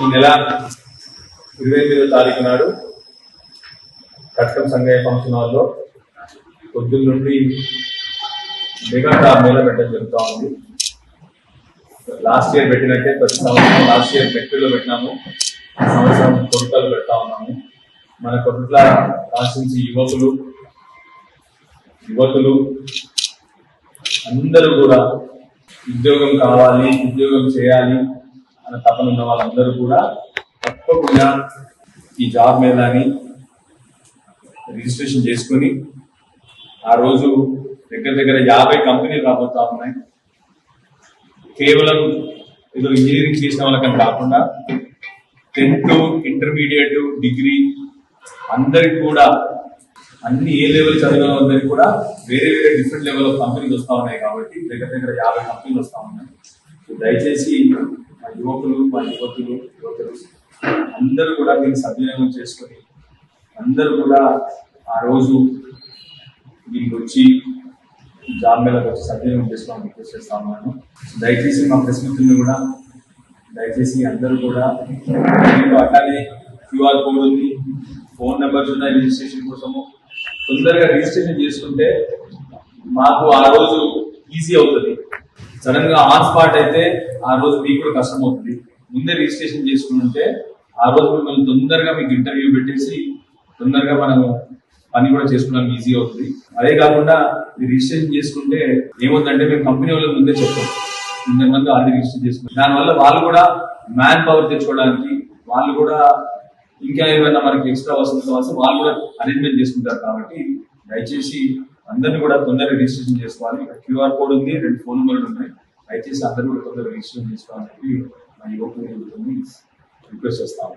ఈ నెల ఇరవై ఎనిమిదో తారీఖు నాడు కట్టం సంఘయ ఫంక్షన్ హాల్లో పొద్దున్న నుండి మెగా మేళ పెట్టడం జరుగుతూ ఉంది. లాస్ట్ ఇయర్ పెట్టినట్టే ప్రతి సంవత్సరం లాస్ట్ ఇయర్ మెట్రిలో పెట్టినాము. సంవత్సరం కొడుకలు పెడతా ఉన్నాము. మన కొడుట్ల రాసించి యువకులు యువతులు అందరూ కూడా ఉద్యోగం కావాలి ఉద్యోగం చేయాలి అన్న తపన ఉన్న వాళ్ళందరూ కూడా తప్పకుండా ఈ జాబ్ మేళాని రిజిస్ట్రేషన్ చేసుకొని ఆ రోజు దగ్గర దగ్గర యాభై కంపెనీలు రాబోతా ఉన్నాయి. కేవలం ఏదో ఇంజనీరింగ్ చేసిన వాళ్ళకని కాకుండా టెన్త్ ఇంటర్మీడియట్ డిగ్రీ అందరికి కూడా అన్ని ఏ లెవెల్ చదివిన వాళ్ళందరికీ కూడా వేరే వేరే డిఫరెంట్ లెవెల్ ఆఫ్ కంపెనీలు వస్తూ ఉన్నాయి కాబట్టి దగ్గర దగ్గర యాభై కంపెనీలు వస్తూ ఉన్నాయి. దయచేసి యువకులు మా యువతులు యువతులు అందరూ కూడా దీన్ని సద్వినియోగం చేసుకొని అందరూ కూడా ఆ రోజు దీనికి వచ్చి జాబ్ మేళకు వచ్చి సద్వినియోగం చేసుకోవాలని రిక్వెస్ట్ చేస్తా ఉన్నాను. దయచేసి మా ప్రెస్ మిత్రులు కూడా దయచేసి అందరూ కూడా అట్లానే క్యూఆర్ కోడ్ ఉంది ఫోన్ నెంబర్స్ ఉన్నాయి రిజిస్ట్రేషన్ కోసము. తొందరగా రిజిస్ట్రేషన్ చేసుకుంటే మాకు ఆ రోజు ఈజీ అవుతుంది. సడన్గా ఆన్ స్పాట్ అయితే ఆ రోజు మీకు కూడా కష్టం అవుతుంది ముందే రిజిస్ట్రేషన్ చేసుకుంటే ఆ రోజు మిమ్మల్ని తొందరగా మీకు ఇంటర్వ్యూ పెట్టేసి తొందరగా మనము పని కూడా చేసుకోవడానికి ఈజీ అవుతుంది. అదే కాకుండా రిజిస్ట్రేషన్ చేసుకుంటే ఏమవుతుందంటే మేము కంపెనీ వాళ్ళకి ముందే చెప్తాం ఇంతమంది ఆల్రెడీ రిజిస్టర్ చేసుకుంటాం దానివల్ల వాళ్ళు కూడా మ్యాన్ పవర్ తెచ్చుకోవడానికి వాళ్ళు కూడా ఇంకా ఏమైనా మనకి ఎక్స్ట్రా వస్తుంది కావాల్సి వాళ్ళు కూడా అరేంజ్మెంట్ చేసుకుంటారు కాబట్టి దయచేసి అందరినీ కూడా తొందరగా రిజిస్ట్రేషన్ చేసుకోవాలి. క్యూఆర్ కోడ్ ఉంది రెండు ఫోన్ నెంబర్లు ఉన్నాయి. దయచేసి అందరూ కూడా తొందరగా రిజిస్ట్రేషన్ చేసుకోవాలని చెప్పి మా యువకులు రిక్వెస్ట్ చేస్తాము